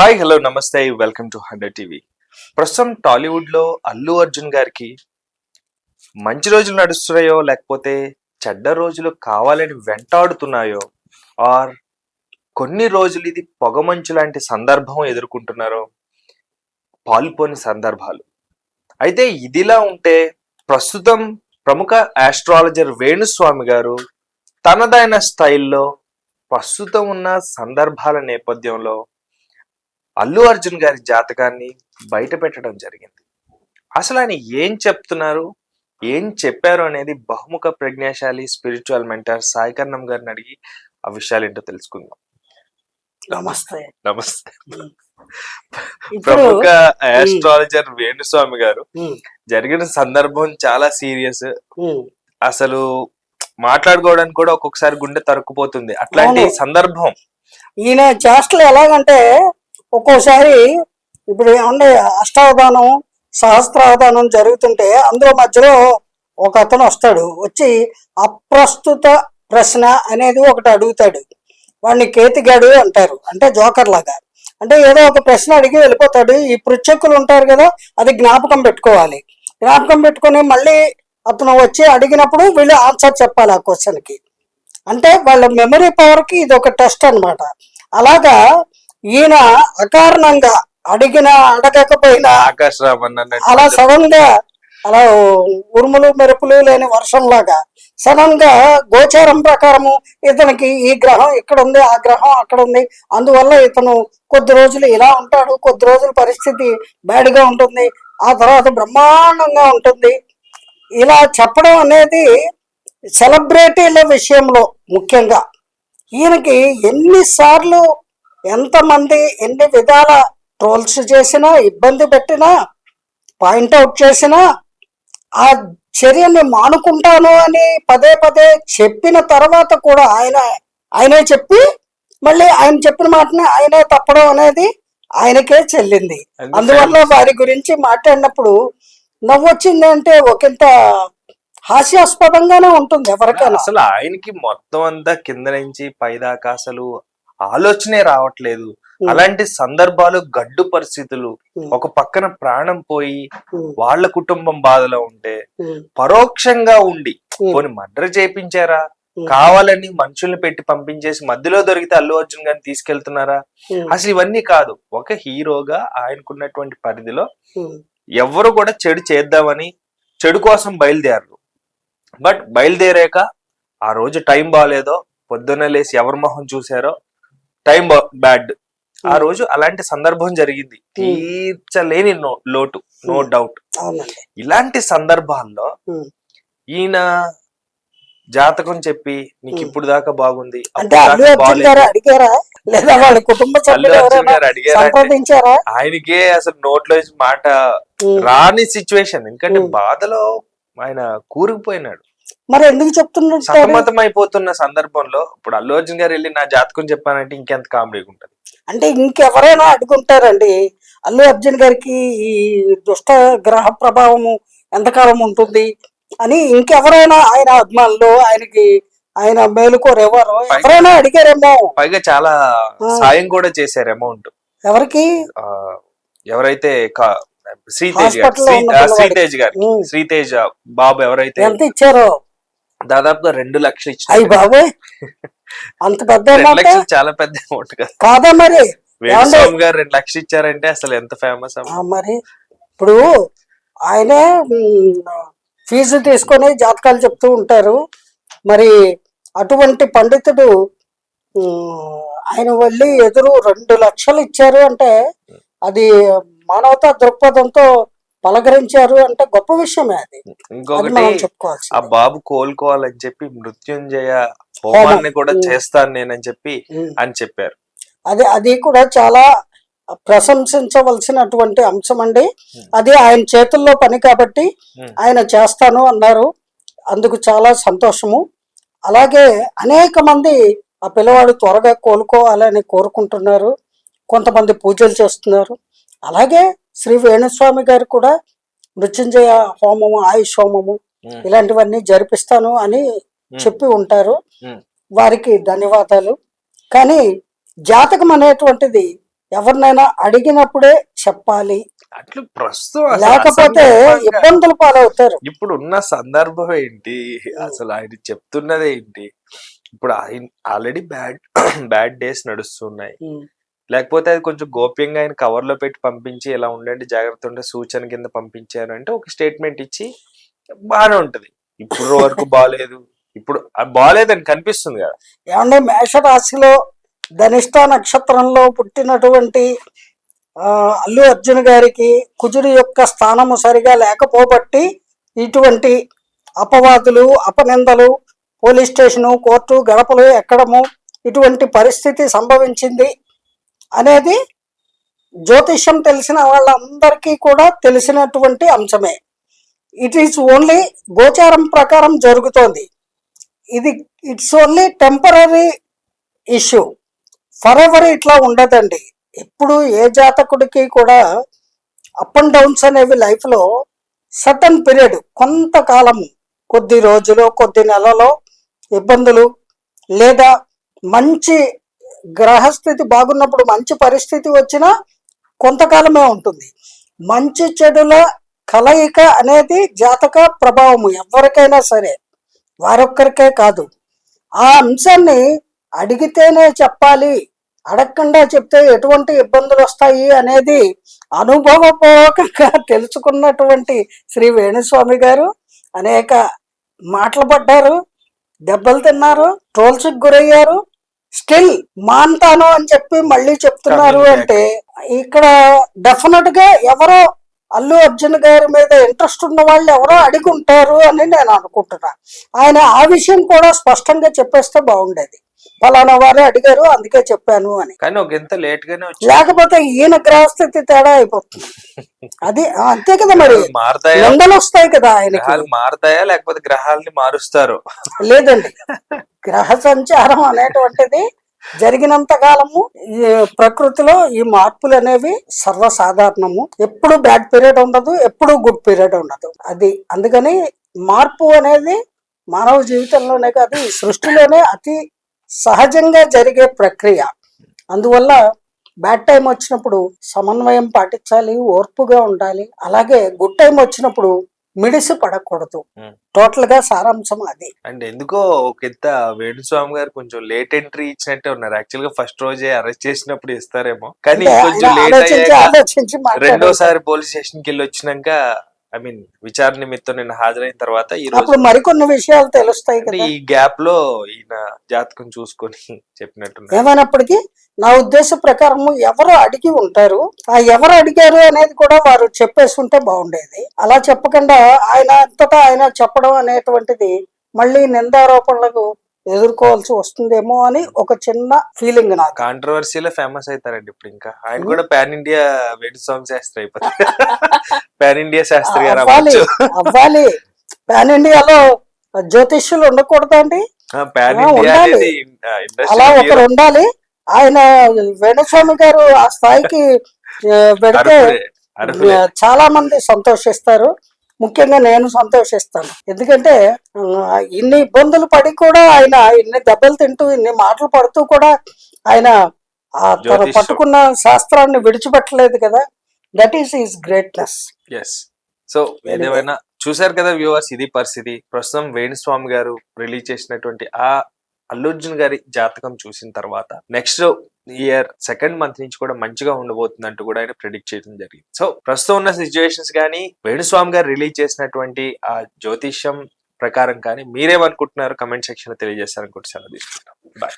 Hi hello నమస్తే welcome to hundred TV. ప్రస్తుతం టాలీవుడ్లో అల్లు అర్జున్ గారికి మంచి రోజులు నడుస్తున్నాయో లేకపోతే చెడ్డ రోజులు కావాలని వెంటాడుతున్నాయో ఆర్ కొన్ని రోజులు ఇది పొగమంచు లాంటి సందర్భం ఎదుర్కొంటున్నారో పాల్పోని సందర్భాలు. అయితే ఇదిలా ఉంటే ప్రస్తుతం ప్రముఖ ఆస్ట్రాలజర్ వేణుస్వామి గారు తనదైన స్టైల్లో ప్రస్తుతం ఉన్న సందర్భాల నేపథ్యంలో అల్లు అర్జున్ గారి జాతకాన్ని బయట పెట్టడం జరిగింది. అసలు ఆయన ఏం చెప్తున్నారు? ఏం చెప్పారు అనేది బహుముఖ ప్రజ్ఞాశాలి స్పిరిచువల్ మెంటర్ సాయికర్ణం గారిని అడిగి ఆ విషయాలు ఏంటో తెలుసుకుందాం. నమస్తే. నమస్తే. ప్రముఖ ఆస్ట్రాలజర్ వేణుస్వామి గారు. జరిగిన సందర్భం చాలా సీరియస్. అసలు మాట్లాడుకోవడానికి కూడా ఒక్కొక్కసారి గుండె తరుక్కుపోతుంది. అట్లాంటి. సందర్భం. ఈయన చేష్టలు ఎలాగంటే ఒక్కోసారి ఇప్పుడు ఏమంటే అష్టావధానం సహస్రావధానం జరుగుతుంటే అందులో మధ్యలో ఒక అతను వస్తాడు. వచ్చి అప్రస్తుత ప్రశ్న అనేది ఒకటి అడుగుతాడు. వాడిని కేతిగాడు అంటారు. అంటే జోకర్ లాగా. అంటే ఏదో ఒక ప్రశ్న అడిగి వెళ్ళిపోతాడు. ఈ పృచ్ఛకులు ఉంటారు కదా అది జ్ఞాపకం పెట్టుకోవాలి. జ్ఞాపకం పెట్టుకొని మళ్ళీ అతను వచ్చి అడిగినప్పుడు వీళ్ళు ఆన్సర్ చెప్పాలి ఆ క్వశ్చన్కి. అంటే వాళ్ళ మెమరీ పవర్కి ఇది ఒక టెస్ట్ అన్నమాట. అలాగా ఈయన అకారణంగా అడిగిన అడగకపోయినా అలా సడన్గా అలా ఉరుములు మెరుపులు లేని వర్షం లాగా సడన్గా గోచారం ప్రకారము ఇతనికి ఈ గ్రహం ఇక్కడ ఉంది ఆ గ్రహం అక్కడ ఉంది. అందువల్ల ఇతను కొద్ది రోజులు ఇలా ఉంటాడు కొద్ది రోజుల పరిస్థితి బ్యాడ్గా ఉంటుంది ఆ తర్వాత బ్రహ్మాండంగా ఉంటుంది. ఇలా చెప్పడం అనేది సెలబ్రిటీల విషయంలో ముఖ్యంగా. ఈయనకి ఎన్నిసార్లు ఎంతమంది ఎన్ని విధాల ట్రోల్స్ చేసినా ఇబ్బంది పెట్టినా పాయింట్అవుట్ చేసినా ఆ చర్యని మానుకుంటాను అని పదే పదే చెప్పిన తర్వాత కూడా ఆయన ఆయనే చెప్పి మళ్ళీ ఆయన చెప్పిన మాటని ఆయనే తప్పడం అనేది ఆయనకే చెల్లింది. అందువల్ల వారి గురించి మాట్లాడినప్పుడు నవ్వొచ్చింది అంటే ఒకంత హాస్యాస్పదంగానే ఉంటుంది ఎవరికైనా. అసలు ఆయనకి మొత్తం అంతా కింద నుంచి పైదాకా అసలు ఆలోచనే రావట్లేదు. అలాంటి సందర్భాలు గడ్డు పరిస్థితులు ఒక పక్కన ప్రాణం పోయి వాళ్ళ కుటుంబం బాధలో ఉంటే పరోక్షంగా ఉండి పోనీ మర్డర్ చేయించారా ఉమ్, కావాలని మనుషుల్ని పెట్టి పంపించేసి మధ్యలో దొరికితే అల్లు అర్జున్ గారిని తీసుకెళ్తున్నారా? అసలు ఇవన్నీ కాదు. ఒక హీరోగా ఆయనకున్నటువంటి పరిధిలో ఉమ్, ఎవ్వరు కూడా చెడు చేద్దామని చెడు కోసం బయలుదేరరు. బట్ బయలుదేరాక ఆ రోజు టైం బాగాలేదో పొద్దున్న లేసి ఎవరి మొహం చూసారో టైం బ్యాడ్ ఆ ఉమ్. రోజు అలాంటి సందర్భం జరిగింది తీర్చలేని నో లోటు నో ఉమ్. డౌట్ ఇలాంటి సందర్భాల్లో. ఈయన జాతకం చెప్పి నీకు. ఇప్పుడు దాకా బాగుంది ఆయనకే అసలు నోట్లో మాట. రాని సిచ్యువేషన్ ఎందుకంటే. బాధలో ఆయన కూరుకుపోయినాడు మరి ఎందుకు చెప్తున్నట్టు సతమతం అయిపోతున్న సందర్భంలో ఇప్పుడు అల్లు అర్జున్ గారు వెళ్ళి నా జాతకం చెప్పానంటే ఇంకెంత కామెడీగా ఉంటది? అంటే ఇంకెవరైనా అడుగుంటారండి అల్లు అర్జున్ గారికి ఈ దుష్ట గ్రహ ప్రభావము ఎంతకాలం ఉంటుంది అని ఇంకెవరైనా ఆయన అభిమానులు ఆయనకి ఆయన మేలుకోరెవరు ఎవరైనా అడిగారేమో. పైగా చాలా. సాయం కూడా చేశారు అమౌంట్. ఎవరికి? ఎవరైతే శ్రీతేజ్ గారు. శ్రీతేజ్ గారు. శ్రీతేజ్ బాబు ఎవరైతే ఎంత ఇచ్చారో? దాదాపుగా రెండు లక్షలు ఇచ్చారు. బాబోయ్. అంత పెద్ద చాలా పెద్ద అమౌంట్ కదా. మరి? వేణుస్వామి గారు రెండు లక్షలు ఇచ్చారంటే అసలు ఎంత ఫేమస్ మరి ఇప్పుడు ఆయనే ఫీజు తీసుకొని జాతకాలు చెప్తూ ఉంటారు. మరి అటువంటి పండితుడు ఆయన వెళ్ళి ఎదురు రెండు లక్షలు ఇచ్చారు అంటే అది మానవతా దృక్పథంతో పలకరించారు అంటే గొప్ప విషయమే అది. ఇంకొకటి చెప్పుకోవాల్సి ఆ బాబు కోలుకోవాలని చెప్పి మృత్యుంజయ హోమాన్ని కూడా. చేస్తాను నేనని చెప్పి అని చెప్పారు. అది అది కూడా చాలా ప్రశంసించవలసినటువంటి అంశం అండి. అది ఆయన చేతుల్లో పని కాబట్టి. ఆయన చేస్తాను అన్నారు. అందుకు చాలా సంతోషము. అలాగే అనేక మంది ఆ పిల్లవాడు త్వరగా కోలుకోవాలని కోరుకుంటున్నారు. కొంతమంది పూజలు చేస్తున్నారు. అలాగే శ్రీ వేణుస్వామి గారు కూడా మృత్యుంజయ హోమము ఆయుష్ హోమము ఇలాంటివన్నీ జరిపిస్తాను అని చెప్పి ఉంటారు. వారికి ధన్యవాదాలు. కానీ జాతకం అనేటువంటిది ఎవరినైనా అడిగినప్పుడే చెప్పాలి. అట్లు ప్రస్తుతం లేకపోతే ఇబ్బందులు పాలవుతారు. ఇప్పుడు ఉన్న సందర్భం ఏంటి? అసలు ఆయన చెప్తున్నది ఏంటి? ఇప్పుడు ఆయన ఆల్రెడీ బ్యాడ్ బ్యాడ్ డేస్ నడుస్తున్నాయి. లేకపోతే అది కొంచెం గోప్యంగా ఆయన కవర్లో పెట్టి పంపించి ఇలా ఉండండి జాగ్రత్త ఉంటే సూచన కింద పంపించారు అంటే ఒక స్టేట్మెంట్ ఇచ్చి బాగానే ఉంటుంది. ఇప్పుడు వరకు బాగాలేదు ఇప్పుడు అది బాగాలేదని కనిపిస్తుంది కదా. ఏమంటే మేషరాశిలో ధనిష్ట నక్షత్రంలో పుట్టినటువంటి అల్లు అర్జున్ గారికి కుజుడి యొక్క స్థానము సరిగా లేకపోబట్టి ఇటువంటి అపవాదులు అపనిందలు పోలీస్ స్టేషను కోర్టు గడపలు ఎక్కడము ఇటువంటి పరిస్థితి సంభవించింది. అనేది జ్యోతిష్యం తెలిసిన వాళ్ళందరికీ కూడా తెలిసినటువంటి అంశమే. ఇట్ ఈస్ ఓన్లీ గోచారం ప్రకారం జరుగుతోంది. ఇది it's only temporary issue forever ఇట్లా ఉండదండి. ఎప్పుడు ఏ జాతకుడికి కూడా అప్ అండ్ డౌన్స్ అనేవి లైఫ్లో సటన్ పీరియడ్ కొంతకాలము కొద్ది రోజులు కొద్ది నెలలో ఇబ్బందులు లేదా మంచి గ్రహస్థితి బాగున్నప్పుడు మంచి పరిస్థితి వచ్చినా కొంతకాలమే ఉంటుంది. మంచి చెడుల కలయిక అనేది జాతక ప్రభావము ఎవరికైనా సరే వారొక్కరికే కాదు. ఆ అంశాన్ని అడిగితేనే చెప్పాలి అడగకుండా చెప్తే ఎటువంటి ఇబ్బందులు వస్తాయి అనేది అనుభవపూర్వకంగా తెలుసుకున్నటువంటి శ్రీ వేణుస్వామి గారు అనేక మాటలు పడ్డారు దెబ్బలు తిన్నారు ట్రోల్స్కి గురయ్యారు స్టిల్ మాన్తాను అని చెప్పి మళ్ళీ చెప్తున్నారు. అంటే ఇక్కడ డెఫినెట్గా ఎవరో అల్లు అర్జున్ గారి మీద ఇంట్రెస్ట్ ఉన్న వాళ్ళు ఎవరో అడిగి ఉంటారు అని నేను అనుకుంటున్నా ఆయన ఆ విషయం కూడా స్పష్టంగా చెప్పేస్తే బాగుండేది ఫలానా వారే అడిగారు అందుకే చెప్పాను అని. కానీ ఒక ఎంత లేట్ గానే లేకపోతే ఈయన గ్రహస్థితి తేడా అయిపోతుంది. అది అంతే కదా మరి. ఎండలు వస్తాయి కదా గ్రహాలు మారతాయా? లేకపోతే గ్రహాలని మారుస్తారు? లేదండి. గ్రహ సంచారం అనేటువంటిది జరిగినంత కాలము ఈ ప్రకృతిలో ఈ మార్పులు అనేవి సర్వసాధారణము. ఎప్పుడు బ్యాడ్ పీరియడ్ ఉండదు ఎప్పుడు గుడ్ పీరియడ్ ఉండదు. అది అందుకని మార్పు అనేది మానవ జీవితంలోనే కాదు సృష్టిలోనే అతి సహజంగా జరిగే ప్రక్రియ. అందువల్ల బ్యాడ్ టైం వచ్చినప్పుడు సమన్వయం పాటించాలి ఓర్పుగా ఉండాలి. అలాగే గుడ్ టైం వచ్చినప్పుడు మిడిసి పడకూడదు. టోటల్గా సారాంశం అది. అండ్ ఎందుకో ఒక ఇంత వేణుస్వామి గారు కొంచెం లేట్ ఎంట్రీ ఇచ్చినట్టే ఉన్నారు. యాక్చువల్గా ఫస్ట్ రోజే అరెస్ట్ చేసినప్పుడు ఇస్తారేమో. కానీ కొంచెం లేట్ అయ్యాక. రెండోసారి పోలీస్ స్టేషన్కి వెళ్ళి వచ్చినాక ఐ మీన్ విచారణ నిమిత్తం నిన్న హాజరైన తర్వాత ఈ రోజు అప్పుడు మరికొన్ని విషయాలు తెలుస్తాయి కదా. ఈ గ్యాప్లో ఈయన జాతకం చూసుకొని చెప్పినట్టున్నారు. ఏమైనప్పటికీ నా ఉద్దేశ ప్రకారం ఎవరు అడిగి ఉంటారు ఆ ఎవరు అడిగారు అనేది కూడా వారు చెప్పేసి ఉంటే బాగుండేది. అలా చెప్పకుండా ఆయన అంతటా ఆయన చెప్పడం అనేటువంటిది మళ్ళీ నిందారోపణలకు ఎదుర్కోవాల్సి వస్తుందేమో అని ఒక చిన్న ఫీలింగ్ నాకు. కాంట్రవర్సీలో ఫేమస్ అవుతారండి ఇప్పుడు ఇంకా. ఆయన కూడా పాన్ ఇండియా వేణుస్వామి శాస్త్రి అయిపోతారు పాన్ ఇండియా శాస్త్రి గారు అవ్వాలి అవ్వాలి. పాన్ ఇండియాలో జ్యోతిష్యులు ఉండాలి. అనేది అలా ఒకరు ఉండాలి. ఆయన వేణుస్వామి గారు ఆ స్థాయికి పెడితే చాలా మంది సంతోషిస్తారు. ముఖ్యంగా నేను సంతోషిస్తాను. ఎందుకంటే ఇన్ని ఇబ్బందులు పడి కూడా ఆయన ఇన్ని దెబ్బలు తింటూ ఇన్ని మాటలు పడుతూ కూడా ఆయన తను. పట్టుకున్న శాస్త్రాన్ని విడిచిపెట్టలేదు కదా. That is is greatness yes so ఏదేమైనా చూశారు కదా వ్యూవర్స్ ఇది పరిస్థితి. ప్రస్తుతం వేణుస్వామి గారు రిలీజ్ చేసినటువంటి ఆ అల్లుర్జున్ గారి జాతకం చూసిన తర్వాత నెక్స్ట్ ఇయర్ సెకండ్ మంత్ నుంచి కూడా మంచిగా ఉండబోతుంది అంటూ కూడా ఆయన ప్రిడిక్ట్ చేయడం జరిగింది. సో ప్రస్తుతం ఉన్న సిచ్యువేషన్స్ కానీ వేణుస్వామి గారు రిలీజ్ చేసినటువంటి ఆ జ్యోతిష్యం ప్రకారం కానీ మీరేమనుకుంటున్నారు? కమెంట్ సెక్షన్లో తెలియజేస్తారనుకుంటే సెలవు తీసుకుంటాం